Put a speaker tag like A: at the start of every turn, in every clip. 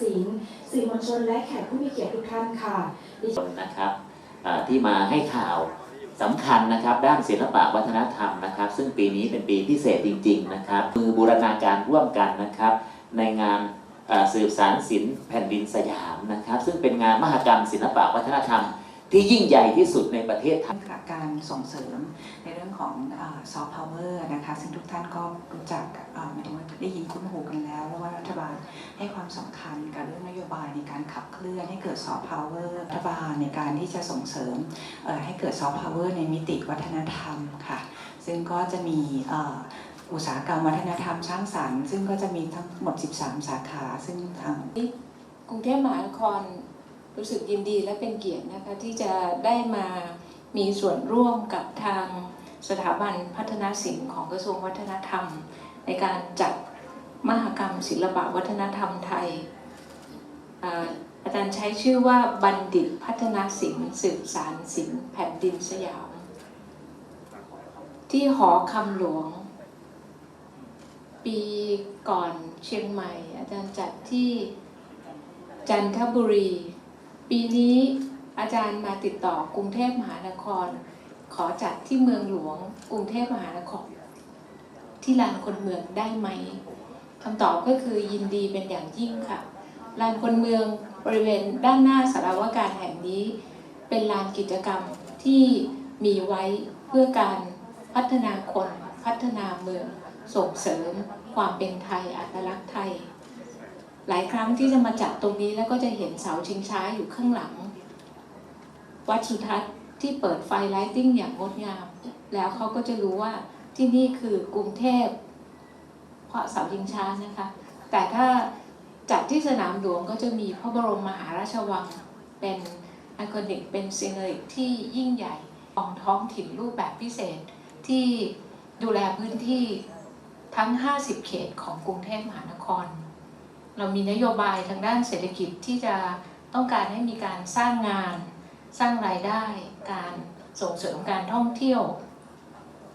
A: ศิลป์สื่อมวลชนและแขกผู้มีเกียรติทุกท่านค่ะดิฉัน
B: นะครับที่มาให้ข่าวสำคัญนะครับด้านศิลปะวัฒนธรรมนะครับ ซึ่งปีนี้เป็นปีพิเศษจริง ๆ นะครับมือบูรณาการร่วมกันนะครับ ในงานสืบสารศิลป์แผ่นดินสยามนะครับ ซึ่งเป็นงานมหกรรมศิลปะวัฒนธรรม ที่ยิ่งใหญ่ที่สุดในประเทศไทย
C: การส่งเสริมในเรื่องของซอฟต์พาวเวอร์นะคะ ซึ่งทุกท่านก็รู้จักอ่าหมายถึงว่าได้ยินคุ้นหูกันแล้วว่ารัฐบาลให้ความสำคัญกับเรื่องนโยบายในการขับเคลื่อนให้เกิดซอฟต์พาวเวอร์รัฐบาลในการที่จะส่งเสริมเอ่อให้เกิดซอฟต์พาวเวอร์ในมิติวัฒนธรรมค่ะ ซึ่งก็จะมีเอ่ออุตสาหกรรมวัฒนธรรมสร้างสรรค์ซึ่งก็จะมีทั้งหมด 13 สาขา ซึ่งทาง
D: กรุงเทพมหานคร รู้สึกยินดีและเป็นเกียรตินะคะที่จะได้มามีส่วนร่วมกับทางสถาบันพัฒนาศิลป์ของกระทรวงวัฒนธรรม ในการจัดมหกรรมศิลปะวัฒนธรรมไทย อาอาจารย์ใช้ชื่อว่าบัณฑิตพัฒนาศิลป์สืบสารศิลป์แผ่นดินสยาม ที่หอคำหลวง ปีก่อนเชียงใหม่ อาจารย์จัดที่จันทบุรี ปีนี้อาจารย์มาติดต่อกรุงเทพมหานคร ขอจัดที่เมืองหลวง กรุงเทพมหานคร ที่ลานคนเมืองได้ไหมคำตอบก็คือยินดีเป็นอย่างยิ่งค่ะลานคนเมืองบริเวณด้านหน้าสารวการแห่งนี้ เป็นลานกิจกรรมที่มีไว้เพื่อการพัฒนาคนพัฒนาเมือง ส่งเสริมความเป็นไทยอัตลักษณ์ไทย หลายครั้งที่จะมาจัดตรงนี้แล้วก็จะเห็นเสาชิงช้าอยู่ข้างหลัง วัดสุทัศน์ที่เปิดไฟไลติ้งอย่างงดงาม แล้วเขาก็จะรู้ว่าที่นี่คือกรุงเทพ เพราะเสาชิงช้านะคะ แต่ถ้าจัดที่สนามหลวงก็จะมีพระบรมมหาราชวังเป็นไอคอนิกเป็นซีเนริกที่ยิ่งใหญ่ของท้องถิ่นรูปแบบพิเศษที่ดูแลพื้นที่ทั้ง 50 เขตของกรุงเทพมหานคร เรามีนโยบายทางด้านเศรษฐกิจที่จะต้องการให้มีการสร้างงาน สร้างรายได้ การส่งเสริมการท่องเที่ยว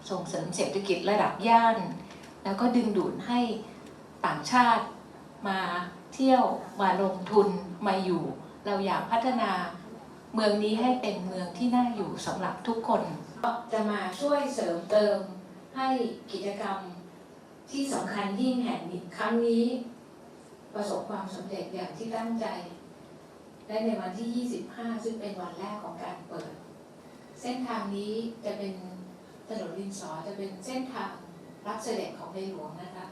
D: ส่งเสริมเศรษฐกิจระดับย่าน แล้วก็ดึงดูดให้ต่างชาติมาเที่ยวมาลงทุนมาอยู่ เราอยากพัฒนาเมืองนี้ให้เป็นเมืองที่น่าอยู่สำหรับทุกคนก็จะมาช่วยเสริมเติมให้กิจกรรมที่สำคัญยิ่งแห่งนี้ครั้งนี้ ประสบความสำเร็จอย่างที่ตั้งใจ และในวันที่ 25 ซึ่งเป็นวันแรกของการเปิด เส้นทางนี้จะเป็นถนนดินสอจะเป็นเส้นทางรับเสด็จของในหลวงนะคะ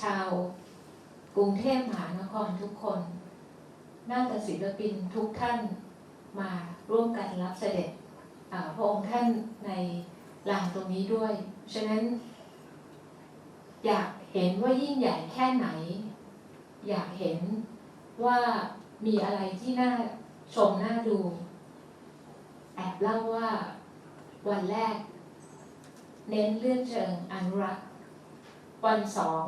D: ชาวกรุงเทพมหานครทุกคนน่าจะศิลปินทุกท่านมาร่วมกันรับเสด็จพระองค์ท่านในลานตรงนี้ด้วย ฉะนั้น อยากเห็นว่ายิ่งใหญ่แค่ไหน อยากเห็นว่ามีอะไรที่น่าชมน่าดู แอบเล่าว่าวันแรก เน้นเรื่องเชิงอนุรักษ์ วันสอง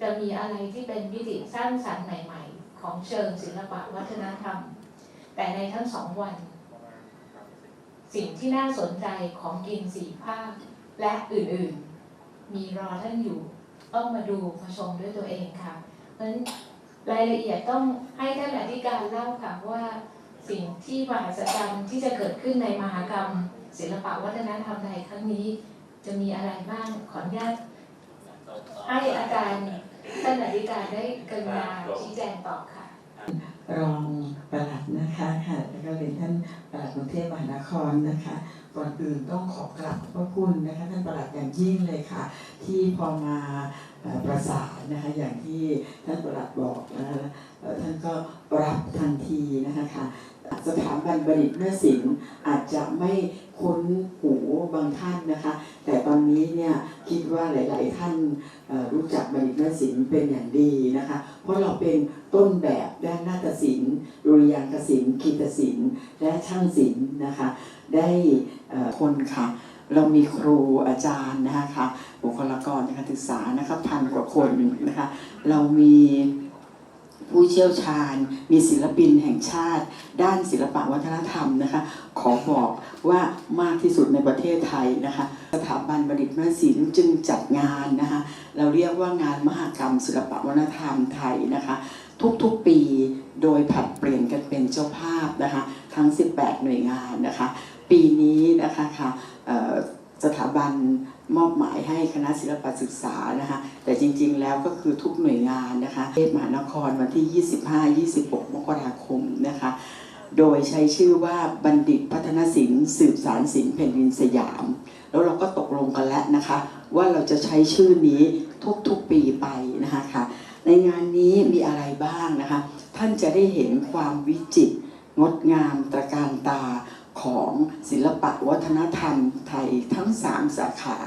D: จะมีอะไรที่เป็นวิธีสร้างสรรค์ใหม่ ๆ ของเชิงศิลปะวัฒนธรรม แต่ในทั้งสองวัน สิ่งที่น่าสนใจของกินสีภาคและอื่นๆ มีรอท่านอยู่ ต้องมาดูมาชมด้วยตัวเองค่ะ นั้นรายละเอียดต้องให้ท่านอธิการเล่าค่ะว่าสิ่งที่มหัศจรรย์ที่จะเกิดขึ้นในมหากรรม ศิลปะวัฒนธรรมไทยครั้งนี้ จะมีอะไรบ้างขออนุญาตให้อาจารย์ท่านอธิการได้กรุณาชี้แจงต่อค่ะ
E: รองปลัดนะคะค่ะแล้วก็เรียนท่านปลัดกรุงเทพมหานครนะคะก่อนอื่นต้องขอกราบพระคุณนะคะท่านปลัดอย่างยิ่งเลยค่ะ ที่พอมาประสานนะคะอย่างที่ท่านปลัดบอกนะคะท่านก็รับทันทีนะคะค่ะ สถาบันบดิตเมื่อศิลป์อาจจะไม่คุ้นหูบางท่านนะคะ แต่ตอนนี้เนี่ยคิดว่าหลาย ๆ ท่านรู้จักบัณฑิตเมื่อศิลป์เป็นอย่างดีนะคะ เพราะเราเป็นต้นแบบด้านนาฏศิลป์ดุริยางคศิลป์คีตศิลป์และช่างศิลป์นะคะ ได้คนค่ะเรามีครูอาจารย์นะคะบุคลากรในการศึกษานะคะพันกว่าคนนะคะ เรามี ผู้เชี่ยวชาญ มีศิลปินแห่งชาติ ด้านศิลปะวัฒนธรรมนะคะขอบอกว่ามากที่สุดในประเทศไทยนะคะสถาบันบัณฑิตมศิลป์จึงจัดงานนะคะเราเรียกว่างานมหกรรม ศิลปะวัฒนธรรมไทยนะคะ ทุกๆปีโดยผัดเปลี่ยนกันเป็นเจ้าภาพนะคะทั้ง 18 หน่วยงานนะคะ ปีนี้นะคะค่ะ สถาบันมอบหมายให้คณะศิลปศึกษานะคะแต่จริงๆแล้วก็คือทุกหน่วยงานนะคะเทศมหานครวันที่ 25-26 มกราคมนะคะโดยใช้ชื่อว่าบัณฑิตพัฒนศิลป์สืบสารศิลป์แผ่นดินสยาม แล้วเราก็ตกลงกันแล้วนะคะ ว่าเราจะใช้ชื่อนี้ทุกๆปีไปนะคะค่ะในงานนี้มีอะไรบ้างนะคะ ท่านจะได้เห็นความวิจิตรงดงามตระการตา ของศิลปะวัฒนธรรมไทยทั้ง 3 สาขา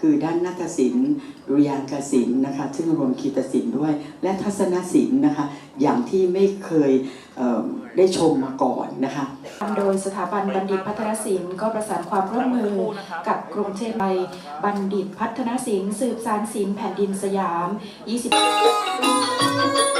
E: คือด้านนาฏศิลป์ดุริยางคศิลป์นะคะ ซึ่งรวมคีตศิลป์ด้วย และทัศนศิลป์นะคะ อย่างที่ไม่เคยเได้ชมมาก่อนนะคะ
A: โดยสถาบันบัณฑิตพัฒนศิลป์ก็ประสานความร่วมมือกับกรุงเทพไปบัณฑิตพัฒนศิลป์สืบสารศิลป์แผ่นดินสยาม 20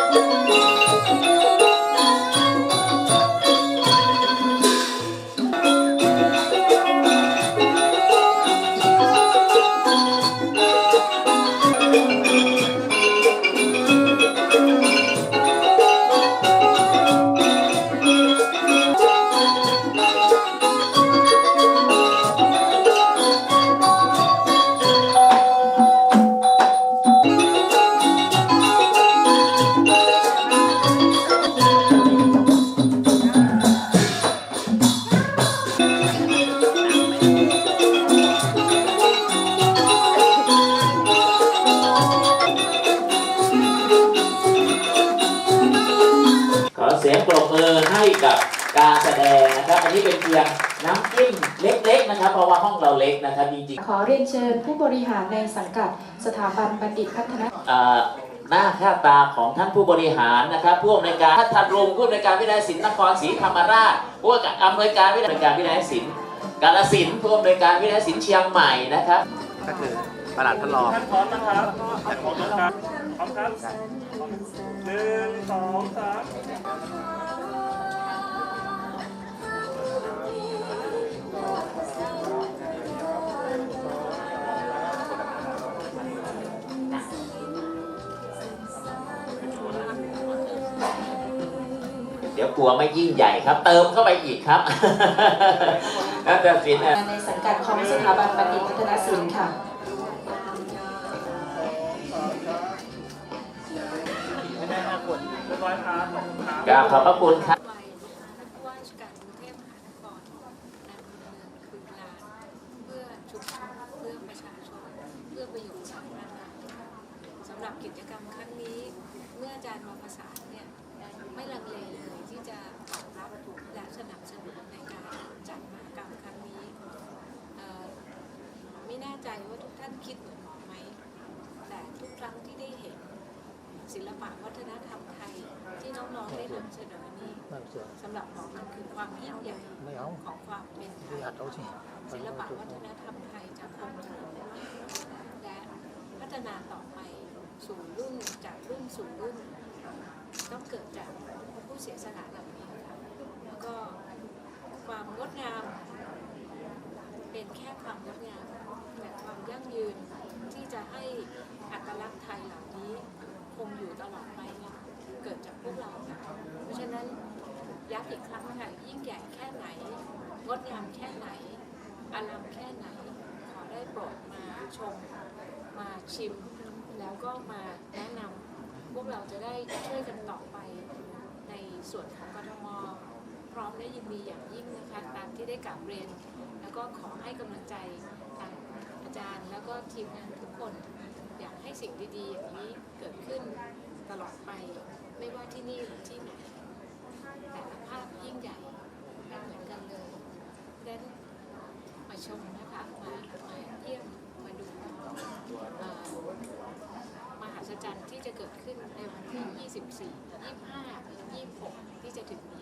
B: กับการแสดงนะครับ อันนี้เป็นเพียงน้ำจิ้มเล็กๆนะครับ เพราะว่าห้องเราเล็กนะครับจริง
A: ขอเรียนเชิญผู้บริหารในสังกัดสถาบันบัณฑิตพัฒน
B: ๆเอ่อหน้าค่าตาของท่านผู้บริหารนะครับผู้อำนวยการท่านทันรงค์ผู้อำนวยการวิทยาศิลป์นครศรีธรรมราชผู้อำนวยการวิทยาการวิทยาศิลป์กาฬสินธุ์ผู้อำนวยการวิทยาศิลป์เชียงใหม่นะครับ
F: ก็คือประหลัดท่านรอง
G: ท่านพร้อมนะครับพร้อมครับพร้อมครับหนึ่งสองสาม
B: กลัวไม่ยิ่งใหญ่ครับ เติมเข้าไปอีกครับน่าจะสินอะ
A: ในสังกัดของสถาบันบัณฑิตพัฒนศิลป์ค่ะ
G: ไม่ได้ห้าคนเรียบร้อยครับขอบคุณครับ
B: กราบขอบพระคุณครับ
D: ไปนะคะท่านผู้ว่าราชการกรุงเทพมหานครนำดำเนินคืนลานเพื่อชุมชนเพื่อประชาชนเพื่อประโยชน์สาธารณะสำหรับกิจกรรมครั้งนี้ เมื่ออาจารย์มาประสานเนี่ย ไม่ลังเลเลยที่จะตอบรับและสนับสนุนในการจัดมหกรรมครั้งนี้เอ่อไม่แน่ใจว่าทุกท่าน คิดเหมือนหมอไหม แต่ทุกครั้งที่ได้เห็น ศิลปะวัฒนธรรมไทยที่น้องๆได้นำเสนอนี้สำหรับหมอมันคือความยิ่งใหญ่ของความเป็นไทยศิลปะวัฒนธรรมไทยจะคงอยู่และพัฒนาต่อไปสู่รุ่นจากรุ่นสู่รุ่นต้องเกิดจากผู้เสียสละเหล่านี้ค่ะแล้วก็ความงดงามเป็นแค่ความงดงาม แต่ความยั่งยืนที่จะให้อัตลักษณ์ไทยเหล่านี้คงอยู่ตลอดไปเนี่ยเกิดจากพวกเราค่ะเพราะฉะนั้นย้ำอีกครั้งค่ะยิ่งใหญ่แค่ไหนงดงามแค่ไหนอลังแค่ไหน ขอได้โปรดมาชมมาชิม แล้วก็มาแนะนำพวกเราจะได้ช่วยกันต่อไปในส่วนของกทมพร้อมและยินดีอย่างยิ่งนะคะตามที่ได้กล่าวเรียน แล้วก็ขอให้กำลังใจทาง จารย์แล้วก็ทีมงานทุกคน อยากให้สิ่งดีๆอย่างนี้เกิดขึ้นตลอดไป ไม่ว่าที่นี่หรือที่ไหนแต่ละภาพยิ่งใหญ่ไม่เหมือนกันเลยดังนั้นมาชมนะคะมามาเยี่ยมมาดูมหัศจรรย์ที่จะเกิดขึ้นในวันที่ 24 25 26 ที่จะถึงนี้